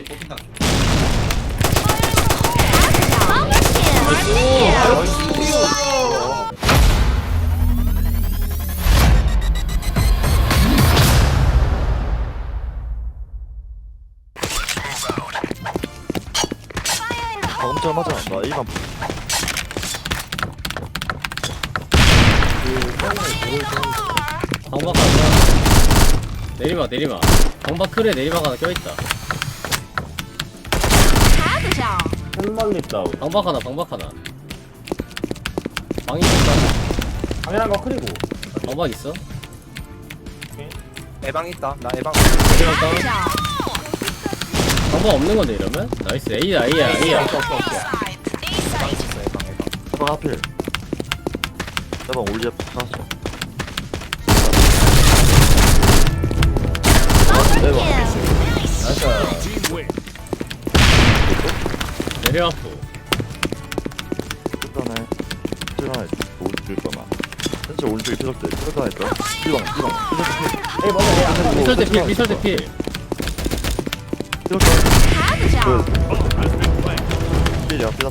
다시 뽑힌다. 엄청 맞아. 나 일반 방박 하나 내리막 내리막 방박 틀에 내리막 하나 껴있다 한멀리 다운 방박 하나 방박 하나. 방이 있어 당연한 거 크리고. 방박 있어? 에방 있다. 나 에방. 내리막 다운 방박 없는 건데 이러면? 나이스. A야 A야 A야. 있어 에방 에방. 에방 하필. 에방 올려 탔어. 에방. 내리막 포 일단에 일단에 올줄 거나. 올줄 필요 없대. 필요가 있다. 일방 일방. 에이 먼저 내가 피설 대필 피설 대필. 필요가. 그 필이야 필요.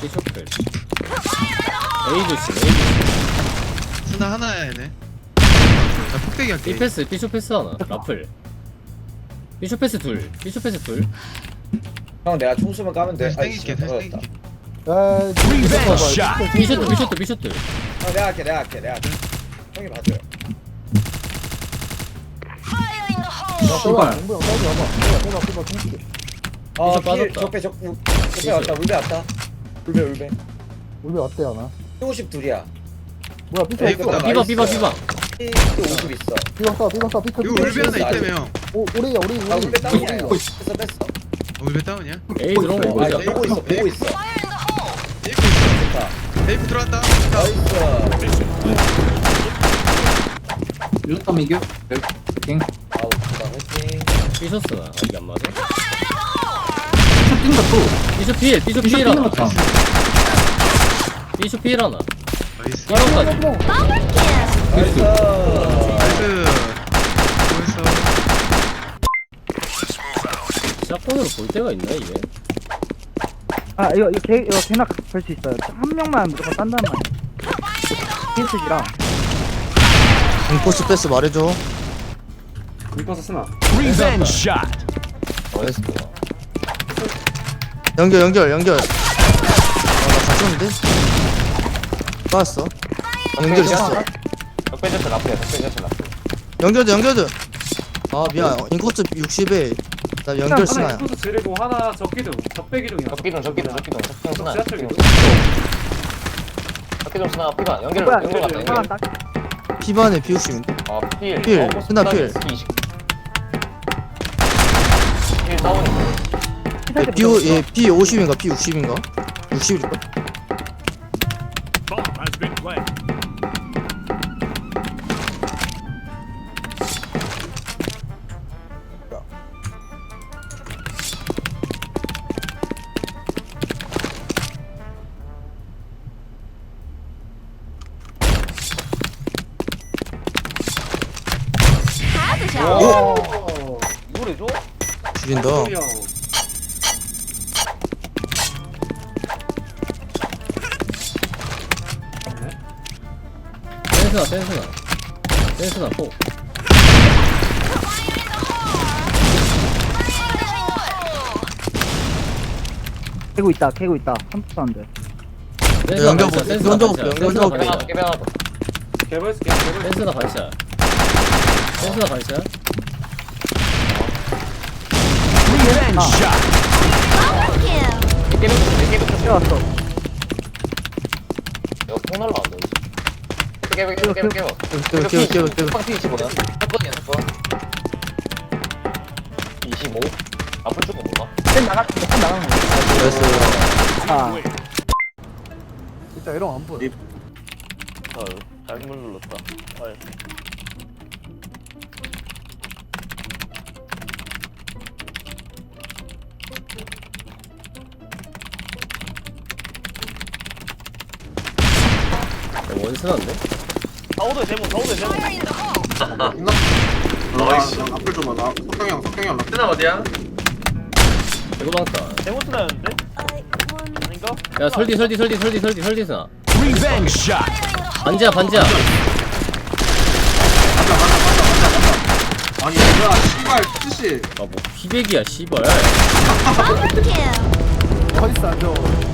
피쇼플 A 조심 A 조심. 스나 하나야 얘네 나 폭대기 할게 B 패스 피쇼 패스 하나 라플 피쇼 패스 둘 피쇼 패스 둘 형 내가 총수만 까면 돼. 다시 땡길게 다시 어렵다. 땡길게 비쇼트 비쇼트 비쇼트 형 내가 할게 내가 할게 내가 할게. 형이 봐줘요. 어, 이거 필, 빠졌다. 적배 적 적배 왔다. 울배 왔다. 울배 울배. 우리 어때 하나? 50 둘이야. 뭐야 삐쳐 에이, 끝나. 삐방 삐방 삐방 또50 있어. 삐방 싸 삐방 싸 삐쳐 이거 울베 하나 있다며 형오 오리야 오리 아 울배 다운이야. 형. 오리. 뺐어 뺐어. 어, 울베 다운이야? A 들어온 거아 이거 보고 있어 보고 있어. 에이프 있어 좋다. 에이프 들어왔다 나이스. 유니폼 이겨? 아우 좋다 화이팅. 비쇼스나 아 이게 안 맞아 슛 뛴다 또. 비쇼 필 비쇼 슛 필 뛰는 하나 필 하나 나이스 삐방까지 나이스. 나이스 수고했어 샷건으로 볼 때가 있나 이게? 아 이거 이거 개 이거 개나 걸수 있어요. 한 명만 무조건 딴다는 말. 힐스지라. 인코스 패스 말해줘. 리퍼스 스나? 연결 연결 연결. 아나 갇혔는데? 빠졌어. 연결 있어. 라프야 적배제트 라프. 연결돼 연결돼. 아 미안. 인코스 60에 나 연결 스나야 인코스 지르고 하나 적기둥 적배기둥이야 적기둥 적기둥 적기둥 적기둥 스나. 지하철 적기둥 기둥. 적기둥 스나 피반 연결? 연결 갔다 하나 연결. 딱. 피반에 비웃심 아 필. 필, 어, 스나 필. 20. 필 다운. 힐스지 비, 예, P 50인가 P 60인가? 60일까? 형 센스나 센스나 센스나 포 개고 있다. 개고 있다. 컴퓨터 안 돼. 센스나 연결 반샷 못- 센스나 연결 반샷 못- 센스나 연결 깨변 반샷 하자. 개벌스 개벌스 센스나 반샷 센스나 반샷 좀. 뛰어왔어. 이거 통 날라간다. 깨변 깨변 깨변 깨변. 깨워 깨워 깨워 깨워 빡 P25다. 사건이야 사건. 25. 앞을 주고 몰라. 뺀 나가. 뺀 나가는 거. 나이스 아. 일단 이런 안 보여 아, 잘못 눌렀다. 아, 원스나인데? 사오도에 대본 사오도에 대본 나이스. 앞을 좀 봐 나 석경이 형 석경이 형. 스나 어디야? 이거 나왔다. 대본 쓰나였는데? 아닌가? 야 설디 설디 설디 설디 설디 설디 스나? 반지야 반지야. 아니 뭐야 씨발 뜻이 아뭐 피백이야 씨발. 아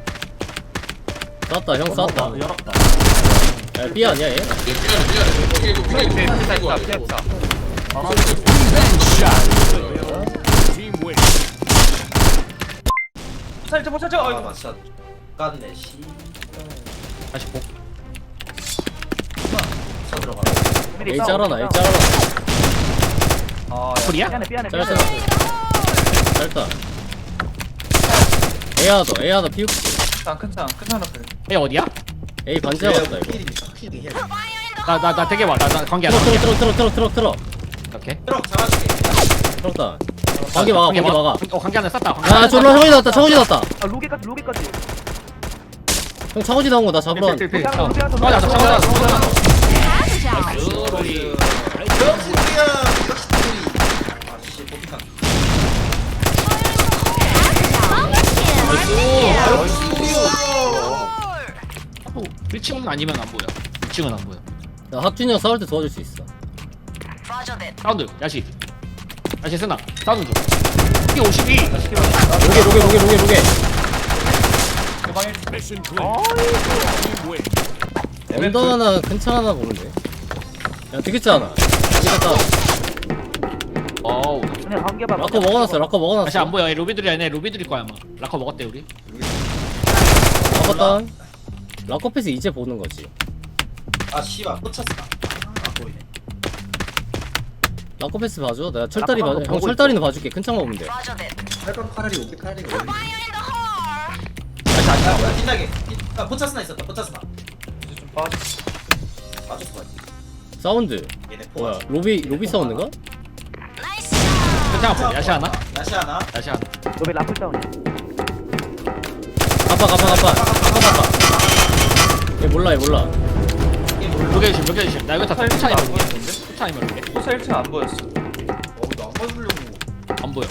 쐈다 형 쐈다 야 B 아니야 얘? 살짝 살짝 아 아이고 맞다. 깠네 씨. 다시 복차 들어가. A 짜라나 A 짜라나 아 삐안해 삐안해 짧다 삐안해 짧다 A 하나 더 A 하나 피우기 큰창 큰창 앞에 A 어디야? A 반지하 같다 이거. 필이니까 필이 해. 나나 되게 와나 관계 안 트럭 트럭 트럭 트럭 트럭 트럭. 트럭 잡아줄게. 트럭 다. 관계 막아 관계 막아. 어 관계 안에 쌌다. 야 졸라 형이 나왔다 창호지 나왔다. 아 로게까지 로게까지. 형 창호지 나온 거 나 잡으러 왔 로게 하나 로게 하나 맞아 잠깐만 명수야 역시 아씨 아니면 안 보여. 위층은 안 보여. 나 학준이 형 싸울 때 도와줄 수 있어. 사운드 야시 야시 쓰나 사운드 좀 이게 52 로게 로게 로게 로게 로게 언더 하나 큰창 하나 보는데 야 되겠지 않아 되겠다 어우. 라커 먹어놨어 라커 먹어놨어. 안 보여. 얘 로비들이 아니네. 로비들일 거야 아마. 라커 먹었대 우리. 라커 다 운 라커 패스 이제 보는 거지 아 씨발 꽂혔어. 아 보이네. 라커 패스 봐줘 내가 철다리 봐줘 형 보고 철다리는 봐줄게 큰 창만 보면 돼 팔건 카라리 오케 카라리. 다시 다시 아 뭐야 뒷나게. 아 포차스나 있었다 포차스나. 좀 빠져 빠졌어. 사운드 얘네 뭐야 포. 로비 로비 사운드인가? 괜찮아 보여 야시 하나 나시 하나. 야시 하나 로게 라플 다운이야 가빠 가빠 가빠 가빠 가빠 얘 몰라 얘 몰라. 로게 조심 로게 조심 나 이거 다 투차이면 로게 투차이면 로게 포차 1층 안 보였어. 어, 나안 봐주려고. 안 보여.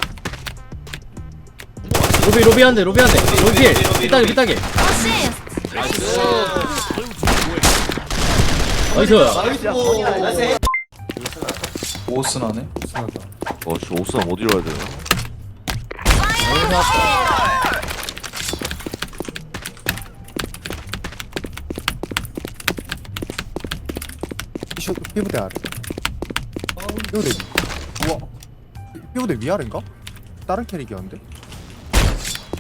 로비 로비 한대 로비 한대. 로비 필 삐딱이 삐딱이 나이스. 나이스. 나이스. 오스나네? 어씨 오스람 어디로 가야 돼요? 피부대 아래 피부대 우와 피부대 위아래인가? 다른 캐릭이었는데?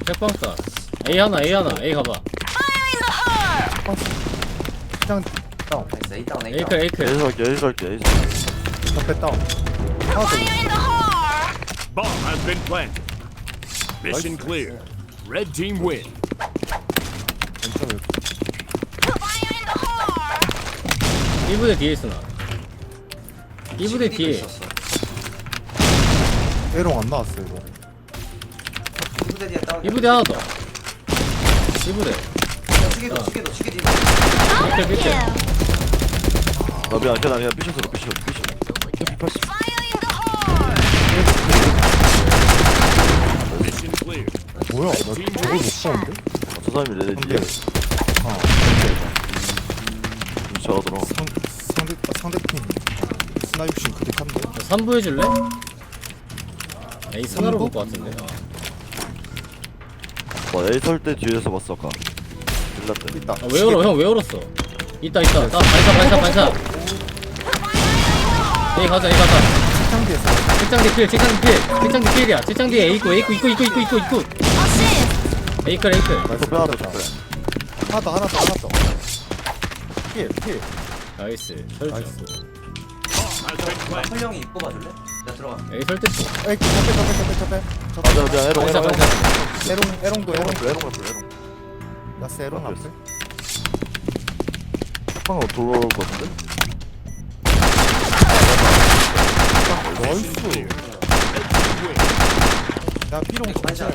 백방스타 A 하나 A 하나 A 가봐 그냥 다운 나이스. 에이 다운 에이 A클 다운. A클 에이스 할게 에이스 할게 에이스 적배 다운 하나 더 Bomb has been planted. Mission clear. Red team win. 왼쪽에 1부대 뒤에 있으나. 1부대 뒤에. 에롱 안 나왔어 이거. 이부대 뒤에 다운. 1부대 하나 더. 1부대 치기도 치기도 치기도. 삐클 삐클 나 미안 그냥 그냥 삐셔서 삐셔 삐셔 P80 Mission clear. 뭐야? 나 저걸 못 봤는데? 저 사람이 레드 뒤에 잘하더라 상, 상대, 상대팀 스나 육신 그득한데? 3부 해줄래? A 스나로 볼 것 같은데. 와 에이스 할때 뒤에서 봤어 아까. 빌라 때. 있다. 아, 왜 울어? 형 왜 울었어? 있다 있다. 나 반사 반사 반사. A 가자 A 가자. 상대에서. 책장 뒤 필 책장 뒤 필. 책장 뒤 필이야. 책장 뒤에 A 있고 A 있고 있고 있고 있고 있고. 있고 A클 A클. 더 빼하다 더 빼. 하나 더 하나 더 하나 더 필, 필 나이스 설정. 나이스. planted. 설령이 입고 봐줄래? 내가 들어가. 에이 설득도 에이 잡배 잡배 잡배 잡배 맞아 맞아. 에롱 에롱. 에롱 에롱도 에롱 에롱. 에롱 앞을 에롱. 나스 에롱 앞에. 짝방으로 돌아올 것 같은데? 나이스. 반샷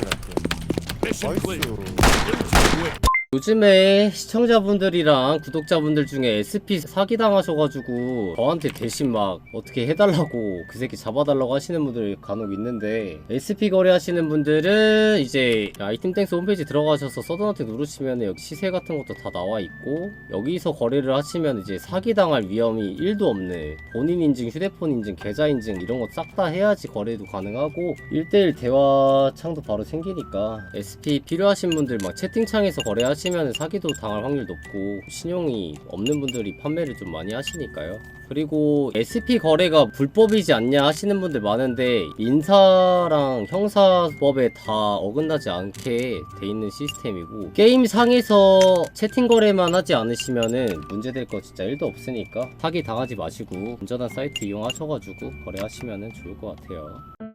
Mission clear. 나이스 요즘에 시청자분들이랑 구독자분들 중에 SP 사기당하셔가지고 저한테 대신 막 어떻게 해달라고 그 새끼 잡아달라고 하시는 분들이 간혹 있는데 SP 거래하시는 분들은 이제 아이템 땡스 홈페이지 들어가셔서 서든어택 누르시면 여기 시세 같은 것도 다 나와 있고 여기서 거래를 하시면 이제 사기당할 위험이 1도 없네 본인 인증, 휴대폰 인증, 계좌 인증 이런 거 싹 다 해야지 거래도 가능하고 1대1 대화 창도 바로 생기니까 SP 필요하신 분들 막 채팅창에서 거래 하시면 사기도 당할 확률 높고 신용이 없는 분들이 판매를 좀 많이 하시니까요. 그리고 SP 거래가 불법이지 않냐 하시는 분들 많은데 인사랑 형사법에 다 어긋나지 않게 돼 있는 시스템이고 게임 상에서 채팅 거래만 하지 않으시면은 문제될 거 진짜 1도 없으니까 사기 당하지 마시고 안전한 사이트 이용하셔가지고 거래하시면은 좋을 것 같아요.